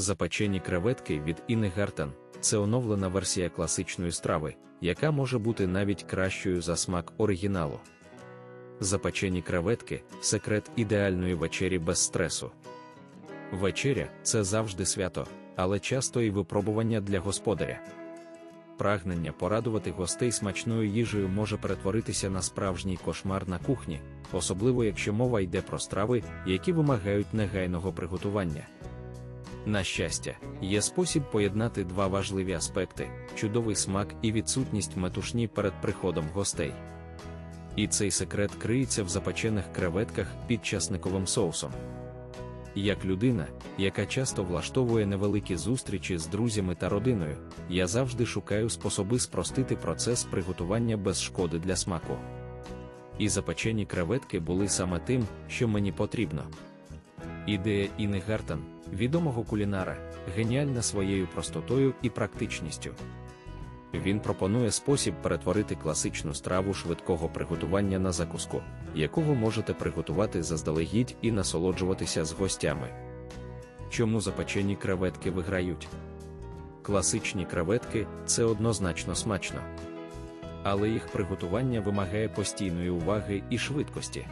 Запечені креветки від Інни Гартен це оновлена версія класичної страви, яка може бути навіть кращою за смак оригіналу. Запечені креветки секрет ідеальної вечері без стресу. Вечеря це завжди свято, але часто і випробування для господаря. Прагнення порадувати гостей смачною їжею може перетворитися на справжній кошмар на кухні, особливо якщо мова йде про страви, які вимагають негайного приготування. На щастя, є спосіб поєднати два важливі аспекти: чудовий смак і відсутність метушні перед приходом гостей. І цей секрет криється в запечених креветках під часниковим соусом. Як людина, яка часто влаштовує невеликі зустрічі з друзями та родиною, я завжди шукаю способи спростити процес приготування без шкоди для смаку. І запечені креветки були саме тим, що мені потрібно. Ідея Іни Гартен, відомого кулінара, геніальна своєю простотою і практичністю. Він пропонує спосіб перетворити класичну страву швидкого приготування на закуску, яку ви можете приготувати заздалегідь і насолоджуватися з гостями. Чому запечені креветки виграють? Класичні креветки це однозначно смачно. Але їх приготування вимагає постійної уваги і швидкості.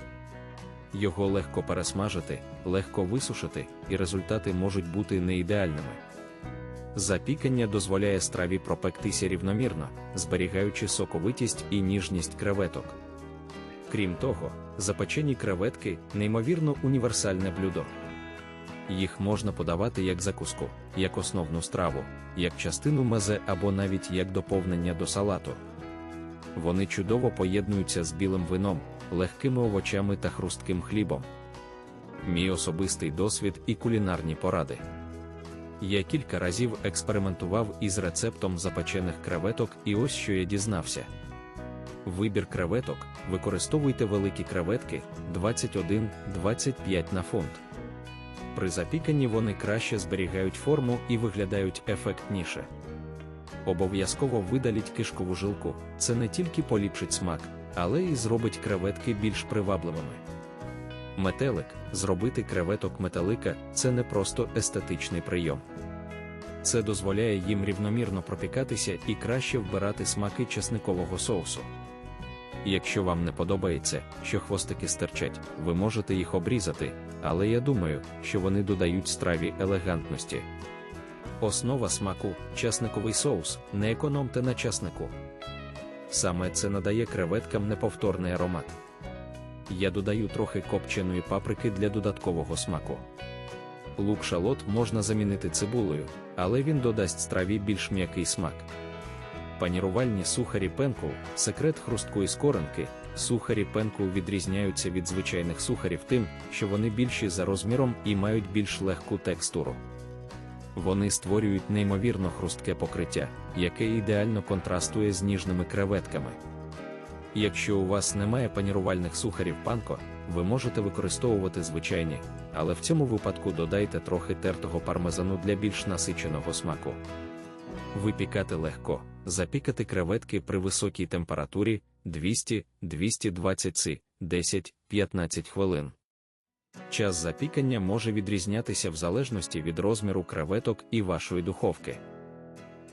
Його легко пересмажити, легко висушити, і результати можуть бути неідеальними. Запікання дозволяє страві пропектися рівномірно, зберігаючи соковитість і ніжність креветок. Крім того, запечені креветки неймовірно універсальне блюдо. Їх можна подавати як закуску, як основну страву, як частину мезе або навіть як доповнення до салату. Вони чудово поєднуються з білим вином, легкими овочами та хрустким хлібом. Мій особистий досвід і кулінарні поради. Я кілька разів експериментував із рецептом запечених креветок, і ось що я дізнався. Вибір креветок використовуйте великі креветки 21-25 на фунт. При запіканні вони краще зберігають форму і виглядають ефектніше. Обов'язково видаліть кишкову жилку, це не тільки поліпшить смак, але й зробить креветки більш привабливими. Метелик зробити креветок метелика це не просто естетичний прийом. Це дозволяє їм рівномірно пропікатися і краще вбирати смаки чесникового соусу. Якщо вам не подобається, що хвостики стирчать, ви можете їх обрізати, але я думаю, що вони додають страві елегантності. Основа смаку часниковий соус, не економте на часнику. Саме це надає креветкам неповторний аромат. Я додаю трохи копченої паприки для додаткового смаку. Лук шалот можна замінити цибулею, але він додасть страві більш м'який смак. Панірувальні сухарі пенку секрет хрусткої скоринки. Сухарі пенку відрізняються від звичайних сухарів тим, що вони більші за розміром і мають більш легку текстуру. Вони створюють неймовірно хрустке покриття, яке ідеально контрастує з ніжними креветками. Якщо у вас немає панірувальних сухарів панко, ви можете використовувати звичайні, але в цьому випадку додайте трохи тертого пармезану для більш насиченого смаку. Випікати легко, запікати креветки при високій температурі 200-220 С 10-15 хвилин. Час запікання може відрізнятися в залежності від розміру креветок і вашої духовки.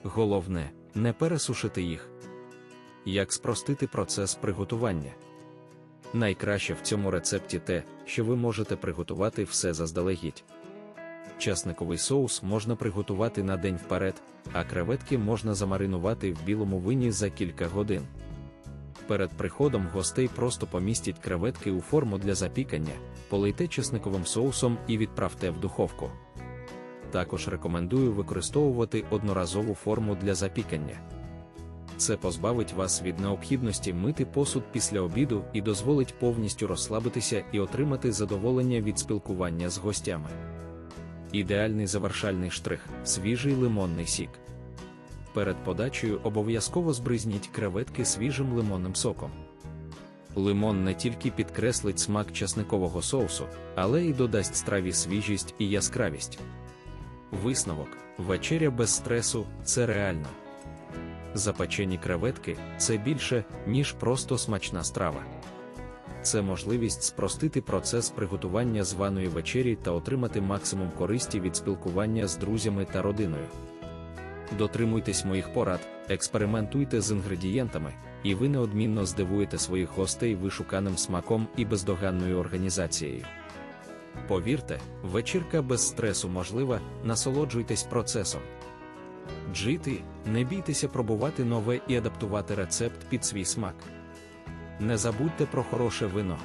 Головне, не пересушити їх. Як спростити процес приготування? Найкраще в цьому рецепті те, що ви можете приготувати все заздалегідь. Часниковий соус можна приготувати на день вперед, а креветки можна замаринувати в білому вині за кілька годин. Перед приходом гостей просто помістіть креветки у форму для запікання, полийте чесниковим соусом і відправте в духовку. Також рекомендую використовувати одноразову форму для запікання. Це позбавить вас від необхідності мити посуд після обіду і дозволить повністю розслабитися і отримати задоволення від спілкування з гостями. Ідеальний завершальний штрих свіжий лимонний сік. Перед подачею обов'язково збризніть креветки свіжим лимонним соком. Лимон не тільки підкреслить смак часникового соусу, але й додасть страві свіжість і яскравість. Висновок вечеря без стресу це реально. Запечені креветки це більше, ніж просто смачна страва. це можливість спростити процес приготування званої вечері та отримати максимум користі від спілкування з друзями та родиною. Дотримуйтесь моїх порад, експериментуйте з інгредієнтами, і ви неодмінно здивуєте своїх гостей вишуканим смаком і бездоганною організацією. Повірте, вечірка без стресу можлива, насолоджуйтесь процесом. Джити, не бійтеся пробувати нове і адаптувати рецепт під свій смак. Не забудьте про хороше вино.